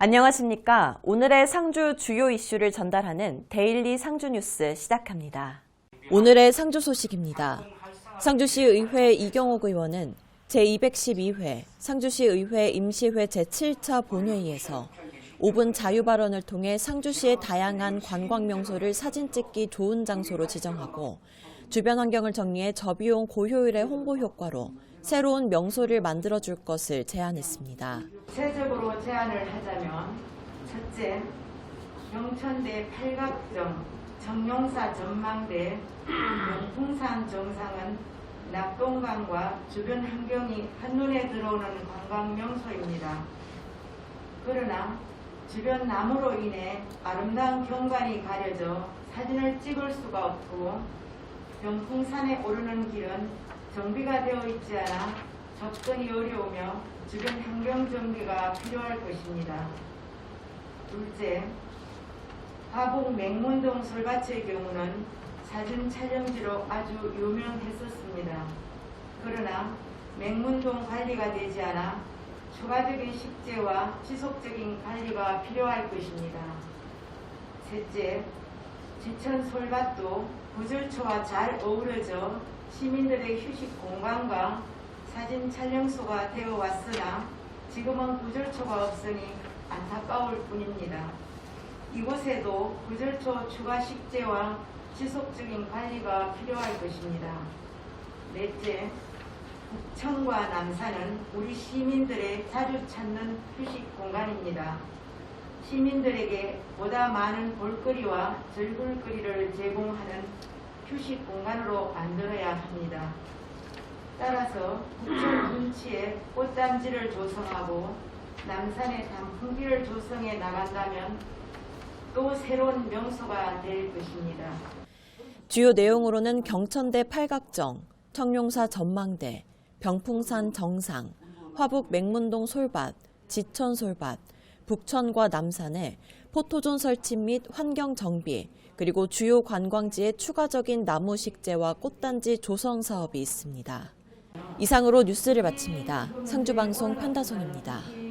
안녕하십니까. 오늘의 상주 주요 이슈를 전달하는 데일리 상주 뉴스 시작합니다. 오늘의 상주 소식입니다. 상주시 의회 이경옥 의원은 제212회 상주시 의회 임시회 제7차 본회의에서 5분 자유 발언을 통해 상주시의 다양한 관광 명소를 사진 찍기 좋은 장소로 지정하고 주변 환경을 정리해 저비용 고효율의 홍보 효과로 새로운 명소를 만들어 줄 것을 제안했습니다. 구체적으로 제안을 하자면 첫째, 영천대 팔각정 정용사 전망대 용풍산 정상은 낙동강과 주변 환경이 한눈에 들어오는 관광 명소입니다. 그러나 주변 나무로 인해 아름다운 경관이 가려져 사진을 찍을 수가 없고 병풍산에 오르는 길은 정비가 되어 있지 않아 접근이 어려우며 주변 환경 정비가 필요할 것입니다. 둘째, 화북 맹문동 솔밭의 경우는 사진 촬영지로 아주 유명했었습니다. 그러나 맹문동 관리가 되지 않아 추가적인 식재와 지속적인 관리가 필요할 것입니다. 셋째, 지천 솔밭도 구절초와 잘 어우러져 시민들의 휴식 공간과 사진 촬영소가 되어 왔으나 지금은 구절초가 없으니 안타까울 뿐입니다. 이곳에도 구절초 추가 식재와 지속적인 관리가 필요할 것입니다. 넷째, 북천과 남산은 우리 시민들의 자주 찾는 휴식 공간입니다. 시민들에게 보다 많은 볼거리와 즐길거리를 제공하는 휴식 공간으로 만들어야 합니다. 따라서 북천 분치에 꽃단지를 조성하고 남산에 단풍길을 조성해 나간다면 또 새로운 명소가 될 것입니다. 주요 내용으로는 경천대 팔각정, 청룡사 전망대, 병풍산 정상, 화북 맹문동 솔밭, 지천 솔밭, 북천과 남산에 포토존 설치 및 환경 정비, 그리고 주요 관광지에 추가적인 나무 식재와 꽃단지 조성 사업이 있습니다. 이상으로 뉴스를 마칩니다. 상주방송 판다송입니다.